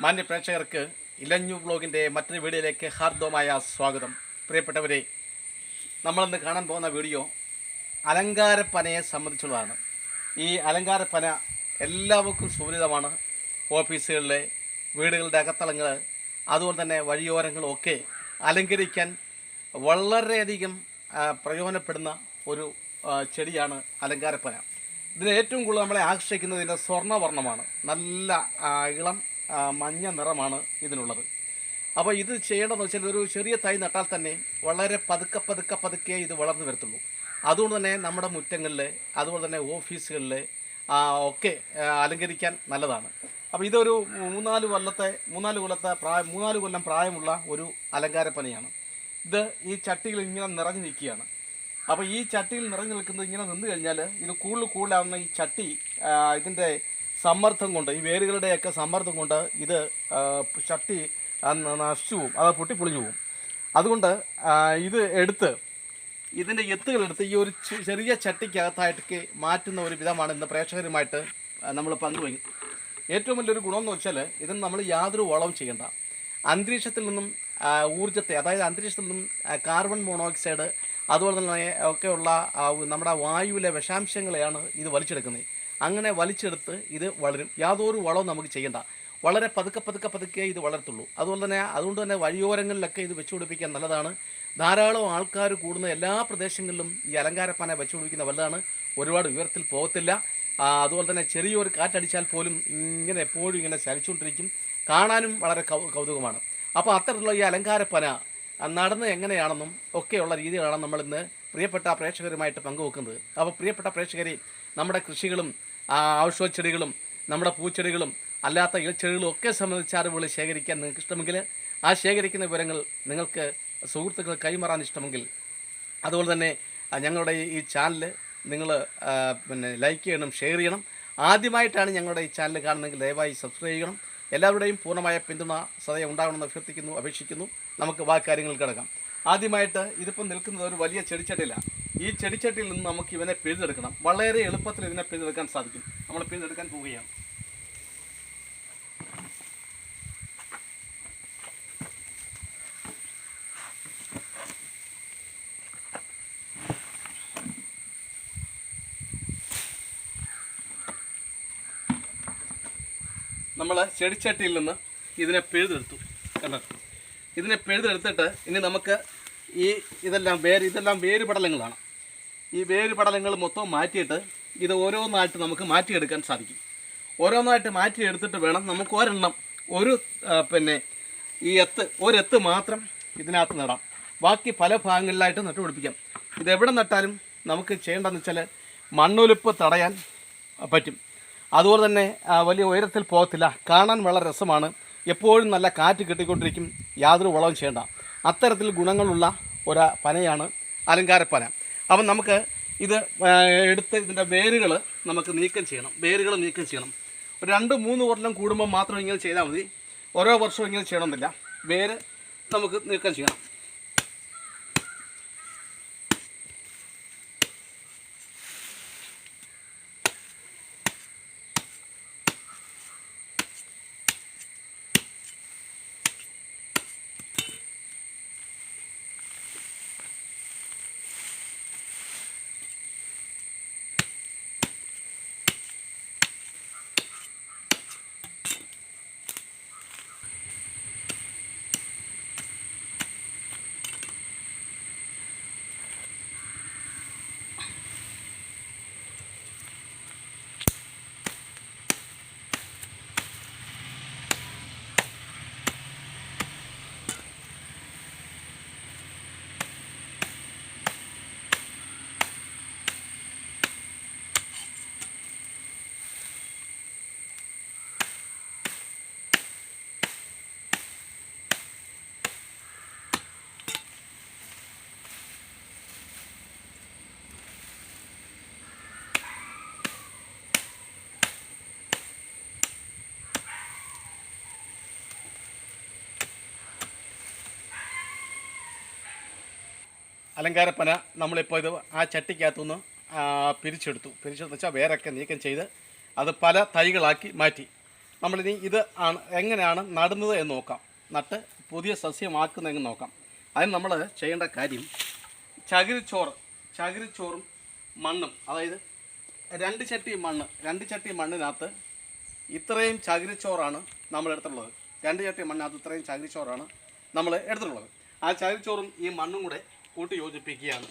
മാന്യ പ്രേക്ഷകർക്ക് ഇലഞ്ഞു ബ്ലോഗിന്റെ മറ്റൊരു വീഡിയോയിലേക്ക് ഹാർദവമായ സ്വാഗതം. പ്രിയപ്പെട്ടവരെ നമ്മളിന്ന് കാണാൻ പോകുന്ന വീഡിയോ അലങ്കാരപ്പനയെ സംബന്ധിച്ചുള്ളതാണ്. ഈ അലങ്കാരപ്പന എല്ലാവർക്കും സുപരിതമാണ് ഓഫീസുകളിലെ വീടുകളുടെ അകത്തളങ്ങൾ അതുപോലെ തന്നെ വഴിയോരങ്ങളൊക്കെ അലങ്കരിക്കാൻ വളരെയധികം പ്രയോജനപ്പെടുന്ന ഒരു ചെടിയാണ് അലങ്കാരപ്പന. ഇതിന് ഏറ്റവും കൂടുതൽ നമ്മളെ ആകർഷിക്കുന്നത് ഇതിന്റെ സ്വർണവർണമാണ്. നല്ല ഇളം മഞ്ഞ നിറമാണ് ഇതിനുള്ളത്. അപ്പോൾ ഇത് ചെയ്യേണ്ടതെന്ന് വെച്ചാൽ ഒരു ചെറിയ തൈ നട്ടാൽ തന്നെ വളരെ പതുക്കെ പതുക്കെ പതുക്കെ ഇത് വളർന്നു വരത്തുള്ളൂ. അതുകൊണ്ട് തന്നെ നമ്മുടെ മുറ്റങ്ങളിൽ അതുപോലെ തന്നെ ഓഫീസുകളിൽ ഒക്കെ അലങ്കരിക്കാൻ നല്ലതാണ്. അപ്പോൾ ഇതൊരു മൂന്നാൽ കൊല്ലത്തെ മൂന്നാൽ കൊല്ലത്തെ പ്രായം മൂന്നാൽ കൊല്ലം പ്രായമുള്ള ഒരു അലങ്കാരപ്പനയാണ് ഇത് ഈ ചട്ടിയിൽ ഇങ്ങനെ നിറഞ്ഞു നിൽക്കുകയാണ്. അപ്പോൾ ഈ ചട്ടിയിൽ നിറഞ്ഞു നിൽക്കുന്നത് ഇങ്ങനെ നിന്ന് കഴിഞ്ഞാൽ ഇത് കൂടുതൽ കൂടുതലാവുന്ന ഈ ചട്ടി ഇതിന്റെ സമ്മർദ്ദം കൊണ്ട് ഈ വേരുകളുടെയൊക്കെ സമ്മർദ്ദം കൊണ്ട് ഇത് ശക്തി നശിച്ചു പോവും അത് പൊട്ടിപ്പൊളിഞ്ഞു പോവും അതുകൊണ്ട് ഇത് എടുത്ത് ഇതിന്റെ എത്തുകളെടുത്ത് ഈ ഒരു ചെറിയ ചട്ടിക്കകത്തായിട്ട് മാറ്റുന്ന ഒരു വിധമാണ് ഇന്ന് പ്രേക്ഷകരുമായിട്ട് നമ്മൾ പങ്കുവയ്ക്കും ഏറ്റവും വലിയൊരു ഗുണമെന്ന് വെച്ചാൽ ഇതിന് നമ്മൾ യാതൊരു വളവും ചെയ്യേണ്ട. അന്തരീക്ഷത്തിൽ നിന്നും ഊർജത്തെ അതായത് അന്തരീക്ഷത്തിൽ നിന്നും കാർബൺ മോണോക്സൈഡ് അതുപോലെ തന്നെ ഒക്കെയുള്ള നമ്മുടെ വായുവിലെ വിഷാംശങ്ങളെയാണ് ഇത് വലിച്ചെടുക്കുന്നത്. അങ്ങനെ വലിച്ചെടുത്ത് ഇത് വളരും. യാതൊരു വളവും നമുക്ക് ചെയ്യണ്ട. വളരെ പതുക്കെ പതുക്കെ പതുക്കെ ഇത് വളർത്തുള്ളൂ. അതുപോലെ തന്നെ അതുകൊണ്ട് തന്നെ വഴിയോരങ്ങളിലൊക്കെ ഇത് വെച്ചു പിടിപ്പിക്കാൻ നല്ലതാണ്. ധാരാളം ആൾക്കാർ കൂടുന്ന എല്ലാ പ്രദേശങ്ങളിലും ഈ അലങ്കാരപ്പന വെച്ചു പിടിപ്പിക്കുന്ന വലുതാണ് ഒരുപാട് ഉയരത്തിൽ പോകത്തില്ല. അതുപോലെ തന്നെ ചെറിയൊരു കാറ്റടിച്ചാൽ പോലും ഇങ്ങനെ എപ്പോഴും ഇങ്ങനെ ചലിച്ചുകൊണ്ടിരിക്കും. കാണാനും വളരെ കൗതുകമാണ്. അപ്പോൾ അത്തരത്തിലുള്ള ഈ അലങ്കാരപ്പന നടന്ന് എങ്ങനെയാണെന്നും ഒക്കെയുള്ള രീതികളാണ് നമ്മൾ ഇന്ന് പ്രിയപ്പെട്ട പ്രേക്ഷകരുമായിട്ട് പങ്കുവെക്കുന്നത്. അപ്പോൾ പ്രിയപ്പെട്ട പ്രേക്ഷകരെ നമ്മുടെ കൃഷികളും ആ, ഔഷധച്ചെടികളും നമ്മുടെ പൂച്ചെടികളും അല്ലാത്ത ഇലച്ചെടികളും ഒക്കെ സംബന്ധിച്ച അറിവുകൾ ശേഖരിക്കാൻ നിങ്ങൾക്ക് ഇഷ്ടമെങ്കിൽ ആ ശേഖരിക്കുന്ന വിവരങ്ങൾ നിങ്ങൾക്ക് സുഹൃത്തുക്കൾ കൈമാറാൻ ഇഷ്ടമെങ്കിൽ അതുപോലെ തന്നെ ഞങ്ങളുടെ ഈ ചാനൽ നിങ്ങൾ പിന്നെ ലൈക്ക് ചെയ്യണം ഷെയർ ചെയ്യണം. ആദ്യമായിട്ടാണ് ഞങ്ങളുടെ ഈ ചാനൽ കാണുന്നതെങ്കിൽ ദയവായി സബ്സ്ക്രൈബ് ചെയ്യണം. എല്ലാവരുടെയും പൂർണമായ പിന്തുണ സദയം ഉണ്ടാകണമെന്ന് അഭ്യർത്ഥിക്കുന്നു അപേക്ഷിക്കുന്നു. നമുക്ക് ബാക്കി കാര്യങ്ങൾ കിടക്കാം. ആദ്യമായിട്ട് ഇതിപ്പം നിൽക്കുന്നത് ഒരു വലിയ ചെടിച്ചട്ടിയിലാണ്. ഈ ചെടിച്ചട്ടിയിൽ നിന്ന് നമുക്ക് ഇവനെ പിഴുതെടുക്കണം. വളരെ എളുപ്പത്തിൽ ഇതിനെ പിഴുതെടുക്കാൻ സാധിക്കും. നമ്മൾ പിഴുതെടുക്കാൻ പോവുകയാണ്. നമ്മൾ ചെടിച്ചട്ടിയിൽ നിന്ന് ഇതിനെ പിഴുതെടുത്തു കണ്ടോ? ഇതിനെ പിഴുതെടുത്തിട്ട് ഇനി നമുക്ക് ഈ ഇതെല്ലാം വേര് ഇതെല്ലാം വേര് പടലങ്ങളാണ് ഈ വേര് പടലങ്ങൾ മൊത്തം മാറ്റിയിട്ട് ഇത് ഓരോന്നായിട്ട് നമുക്ക് മാറ്റിയെടുക്കാൻ സാധിക്കും. ഓരോന്നായിട്ട് മാറ്റിയെടുത്തിട്ട് വേണം നമുക്ക് ഒരെണ്ണം ഒരു പിന്നെ ഈ എത്ത് ഒരെത്ത് മാത്രം ഇതിനകത്ത് നടാം. ബാക്കി പല ഭാഗങ്ങളിലായിട്ട് നട്ടുപിടിപ്പിക്കാം ഇതെവിടെ നട്ടാലും നമുക്ക് ചെയ്യേണ്ടതെന്ന് വെച്ചാൽ മണ്ണൊലിപ്പ് തടയാൻ പറ്റും. അതുപോലെ തന്നെ വലിയ ഉയരത്തിൽ പോകത്തില്ല. കാണാൻ വളരെ രസമാണ്. എപ്പോഴും നല്ല കാറ്റ് കിട്ടിക്കൊണ്ടിരിക്കും. യാതൊരു വളവും ചെയ്യേണ്ട. അത്തരത്തിൽ ഗുണങ്ങളുള്ള ഒരു പനയാണ് അലങ്കാരപ്പന. അപ്പം നമുക്ക് ഇത് എടുത്ത് ഇതിന്റെ വേരുകൾ നമുക്ക് നീക്കം ചെയ്യണം. വേരുകൾ നീക്കം ചെയ്യണം. ഒരു രണ്ട് മൂന്ന് കൊല്ലം കൂടുമ്പോൾ മാത്രം ഇങ്ങനെ ചെയ്താൽ മതി. ഓരോ വർഷവും ഇങ്ങനെ ചെയ്യണമെന്നില്ല. വേര് നമുക്ക് നീക്കം ചെയ്യണം. അലങ്കാരപ്പന നമ്മളിപ്പോൾ ഇത് ആ ചട്ടിക്കകത്തുനിന്ന് പിരിച്ചെടുത്തു. പിരിച്ചെടുത്ത് വെച്ചാൽ വേരൊക്കെ നീക്കം ചെയ്ത് അത് പല തൈകളാക്കി മാറ്റി. നമ്മളിനി ഇത് ആണ് എങ്ങനെയാണ് നടുന്നത് എന്ന് നോക്കാം. നട്ട് പുതിയ സസ്യമാക്കുന്നതെന്ന് നോക്കാം. അതിന് നമ്മൾ ചെയ്യേണ്ട കാര്യം ചകിരിച്ചോറ് ചകിരിച്ചോറും മണ്ണും അതായത് രണ്ട് ചട്ടി മണ്ണ് രണ്ട് ചട്ടി മണ്ണിനകത്ത് ഇത്രയും ചകിരിച്ചോറാണ് നമ്മൾ എടുത്തിട്ടുള്ളത്. രണ്ട് ചട്ടി മണ്ണിനകത്ത് ഇത്രയും ചകിരിച്ചോറാണ് നമ്മൾ എടുത്തിട്ടുള്ളത്. ആ ചകിരിച്ചോറും ഈ മണ്ണും കൂടെ കൂട്ടി യോജിപ്പിക്കുകയാണ്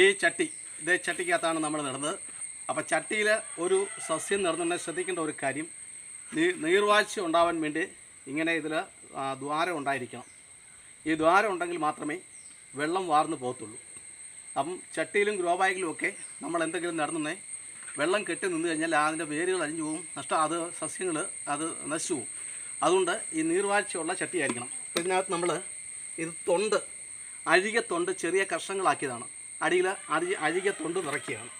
ഈ ചട്ടി ഇതേ ചട്ടിക്കകത്താണ് നമ്മൾ നടന്നത്. അപ്പോൾ ചട്ടിയിൽ ഒരു സസ്യം നടന്നുണ്ടെങ്കിൽ ശ്രദ്ധിക്കേണ്ട ഒരു കാര്യം നീർവാഴ്ച ഉണ്ടാവാൻ വേണ്ടി ഇങ്ങനെ ഇതിൽ ദ്വാരം ഉണ്ടായിരിക്കണം. ഈ ദ്വാരം ഉണ്ടെങ്കിൽ മാത്രമേ വെള്ളം വാർന്നു പോകത്തുള്ളൂ. അപ്പം ചട്ടിയിലും ഗ്രോ ബാഗിലും ഒക്കെ നമ്മൾ എന്തെങ്കിലും നടന്നേ വെള്ളം കെട്ടി നിന്ന് കഴിഞ്ഞാൽ അതിന്റെ വേരുകൾ അഴിഞ്ഞു പോകും നഷ്ടം അത് സസ്യങ്ങൾ അത് നശിച്ചു പോകും അതുകൊണ്ട് ഈ നീർവാഴ്ചയുള്ള ചട്ടിയായിരിക്കണം അപ്പോൾ ഇതിനകത്ത് നമ്മൾ ഇത് തൊണ്ട് അഴിക തൊണ്ട് ചെറിയ കഷ്ണങ്ങളാക്കിയതാണ്. അടിയിൽ അരി അഴിക തൊണ്ട് നിറയ്ക്കുകയാണ്.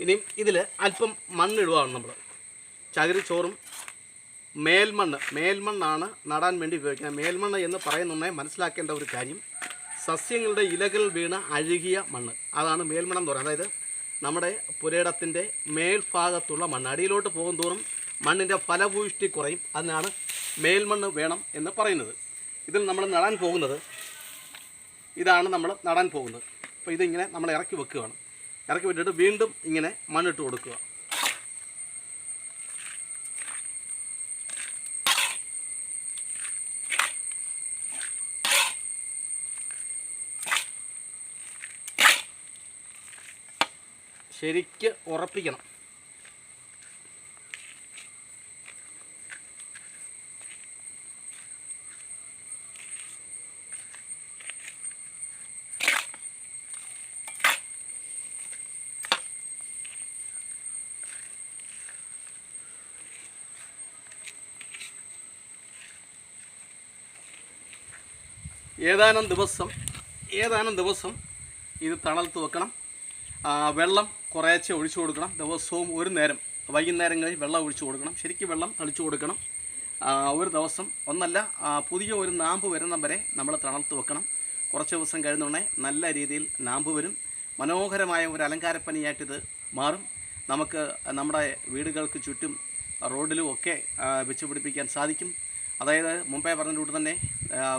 ഇനിയും ഇതിൽ അല്പം മണ്ണിടുവാണ് നമ്മൾ ചകിരിച്ചോറും മേൽമണ്ണ്. മേൽമണ്ണാണ് നടാൻ വേണ്ടി ഉപയോഗിക്കുന്നത്. മേൽമണ്ണ് എന്ന് പറയുന്നുണ്ടെങ്കിൽ മനസ്സിലാക്കേണ്ട ഒരു കാര്യം സസ്യങ്ങളുടെ ഇലകൾ വീണ അഴുകിയ മണ്ണ്. അതാണ് മേൽമണ്ണം എന്ന് പറയുന്നത്. അതായത് നമ്മുടെ പുരയിടത്തിന്റെ മേൽഭാഗത്തുള്ള മണ്ണ്. അടിയിലോട്ട് പോകും തോറും മണ്ണിന്റെ ഫലഭൂഷ്ടി കുറയും. അതിനാണ് മേൽമണ്ണ് വേണം എന്ന് പറയുന്നത്. ഇതിൽ നമ്മൾ നടാൻ പോകുന്നത് ഇതാണ് നമ്മൾ നടാൻ പോകുന്നത്. അപ്പോൾ ഇതിങ്ങനെ നമ്മൾ ഇറക്കി വെക്കുകയാണ്. ഇറക്കി വിട്ടിട്ട് വീണ്ടും ഇങ്ങനെ മണ്ണിട്ട് കൊടുക്കുക. ശരിക്ക് ഉറപ്പിക്കണം. ഏതാനും ദിവസം ഏതാനും ദിവസം ഇത് തണലത്ത് വെക്കണം. വെള്ളം കുറേശ്ശെ ഒഴിച്ചു കൊടുക്കണം. ദിവസവും ഒരു നേരം. വൈകുന്നേരങ്ങളിൽ വെള്ളം ഒഴിച്ചു കൊടുക്കണം. ശരിക്കും വെള്ളം തളിച്ചു കൊടുക്കണം. ഒരു ദിവസം ഒന്നല്ല പുതിയ ഒരു നാമ്പ് വരുന്ന വരെ നമ്മൾ തണലത്ത് വെക്കണം. കുറച്ച് ദിവസം കഴിഞ്ഞുടനെ നല്ല രീതിയിൽ നാമ്പ് വരും. മനോഹരമായ ഒരു അലങ്കാരപ്പനിയായിട്ടിത് മാറും. നമുക്ക് നമ്മുടെ വീടുകൾക്ക് ചുറ്റും റോഡിലും ഒക്കെ വെച്ചുപിടിപ്പിക്കാൻ വെച്ച് പിടിപ്പിക്കാൻ സാധിക്കും. അതായത് മുമ്പേ പറഞ്ഞ തന്നെ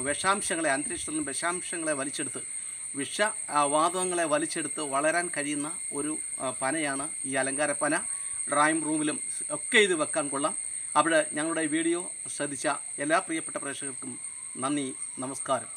വിഷാംശങ്ങളെ അന്തരീക്ഷത്തിൽ നിന്ന് വിഷാംശങ്ങളെ വലിച്ചെടുത്ത് വിഷ ആ, വാതകങ്ങളെ വലിച്ചെടുത്ത് വളരാൻ കഴിയുന്ന ഒരു പനയാണ് ഈ അലങ്കാര പന. ഡ്രായിങ് റൂമിലും ഒക്കെ ഇത് വെക്കാൻ കൊള്ളാം. അവിടെ ഞങ്ങളുടെ വീഡിയോ ശ്രദ്ധിച്ച എല്ലാ പ്രിയപ്പെട്ട പ്രേക്ഷകർക്കും നന്ദി നമസ്കാരം.